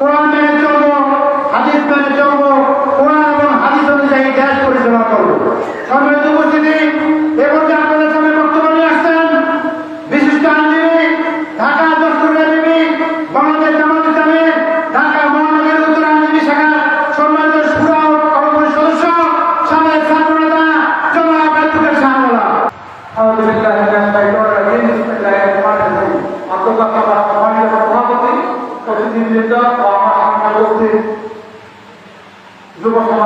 কোরআন মেনে চলবো হাদিস মেনে চলবো কোরআন এবং হাদিস অনুযায়ী দেশ পরিচালনা করব। সর্বদুপস্থিতি যুবক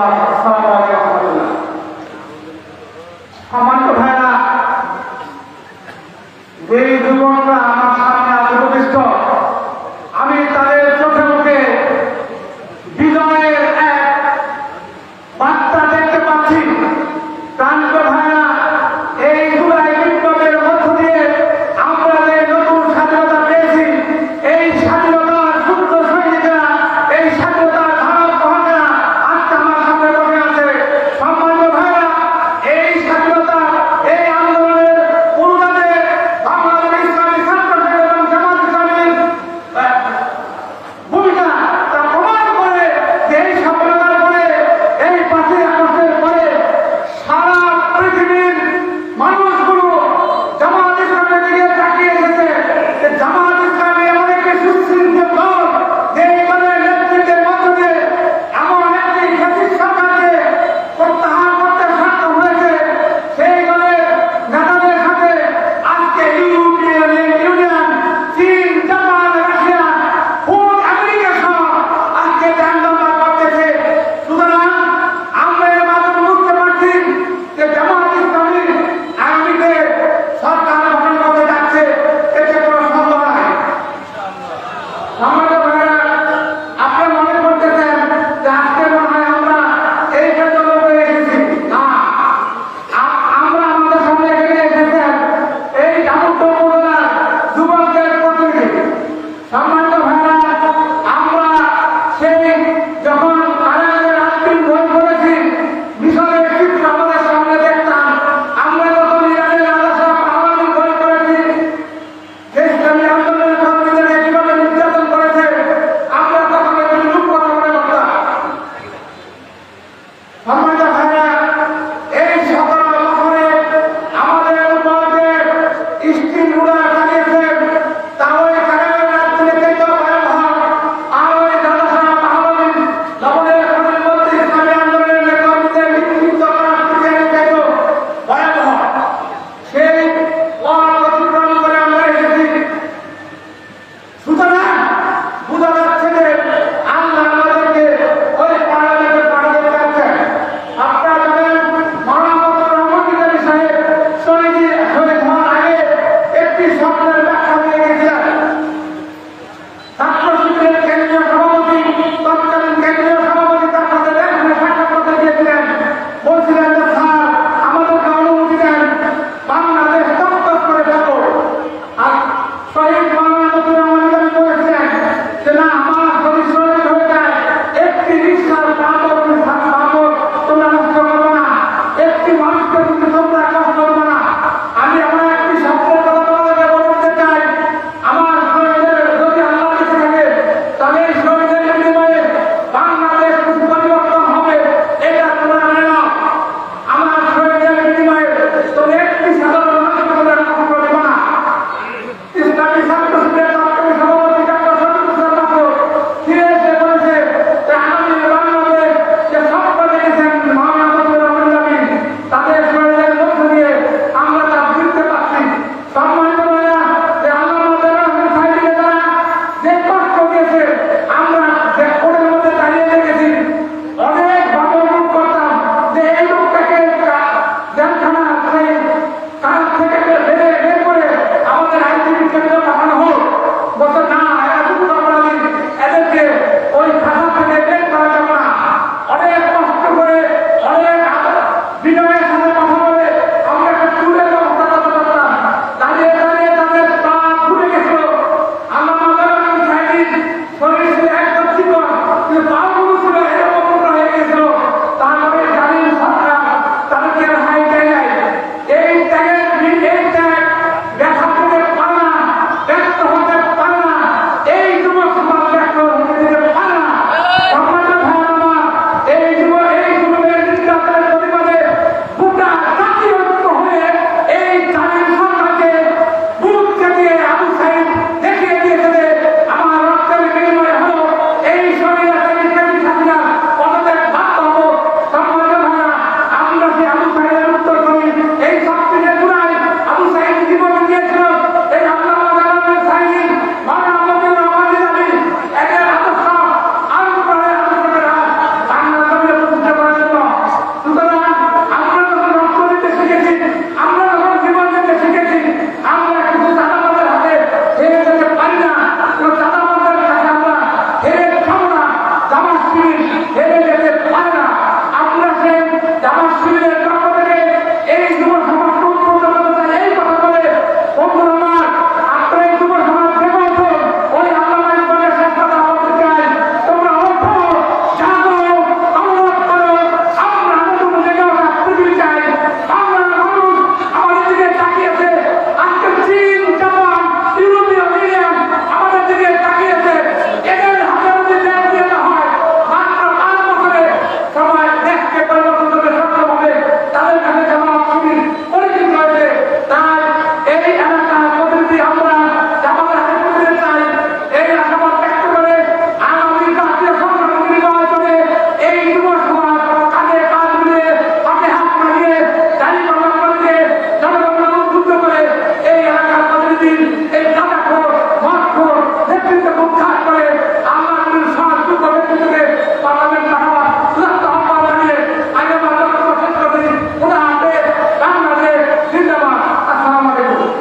আকাশ